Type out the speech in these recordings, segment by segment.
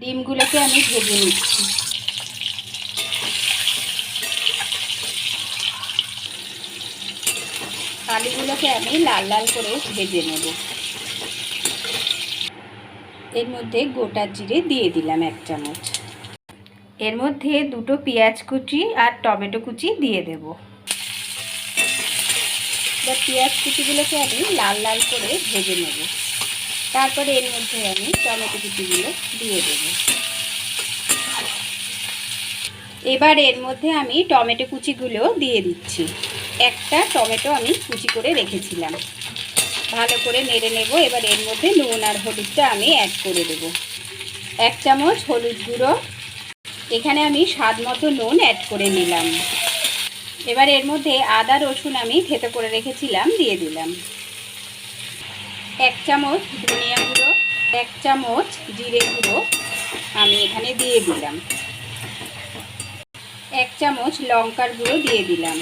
ডিমগুলোকে আমি ভেজে নিচ্ছি। আলুগুলোকে আমি লাল লাল করে ভেজে নেব। এর মধ্যে গোটা জিরে দিয়ে দিলাম এক চামচ। এর মধ্যে দুটো পেঁয়াজ কুচি আর টমেটো কুচি দিয়ে দেব। পেঁয়াজ কুচিগুলোকে আমি লাল লাল করে ভেজে নেব। তারপরে এর মধ্যে আমি টমেটো কুচিগুলো দিয়ে দেব। এবার এর মধ্যে আমি টমেটো কুচিগুলো দিয়ে দিচ্ছি। একটা টমেটো আমি কুচি করে রেখেছিলাম। ভালো করে নেড়ে নেব, এবার এর মধ্যে নুন আর হলুদটা আমি অ্যাড করে দেব। এক চামচ হলুদ গুঁড়ো। এখানে আমি স্বাদ মতো নুন অ্যাড করে নিলাম। এবার এর মধ্যে আদা রসুন আমি থেতো করে রেখেছিলাম, দিয়ে দিলাম। এক চামচ ধনিয়া গুঁড়ো, এক চামচ জিরে গুঁড়ো আমি এখানে দিয়ে দিলাম। এক চামচ লঙ্কার গুঁড়ো দিয়ে দিলাম।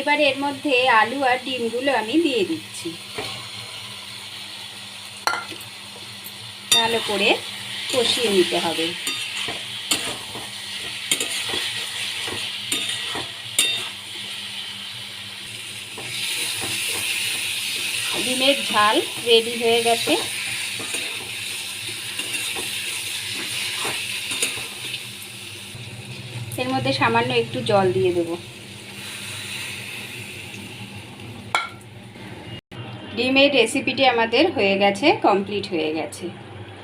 এবার এর মধ্যে আলু আর ডিমগুলো আমি দিয়ে দিচ্ছি। ভালো করে কষিয়ে নিতে হবে। ডিমের ঝাল রেডি হয়ে গেছে। এর মধ্যে সামান্য একটু জল দিয়ে দেব। ডিমের রেসিপিটি আমাদের হয়ে গেছে কমপ্লিট হয়ে গেছে।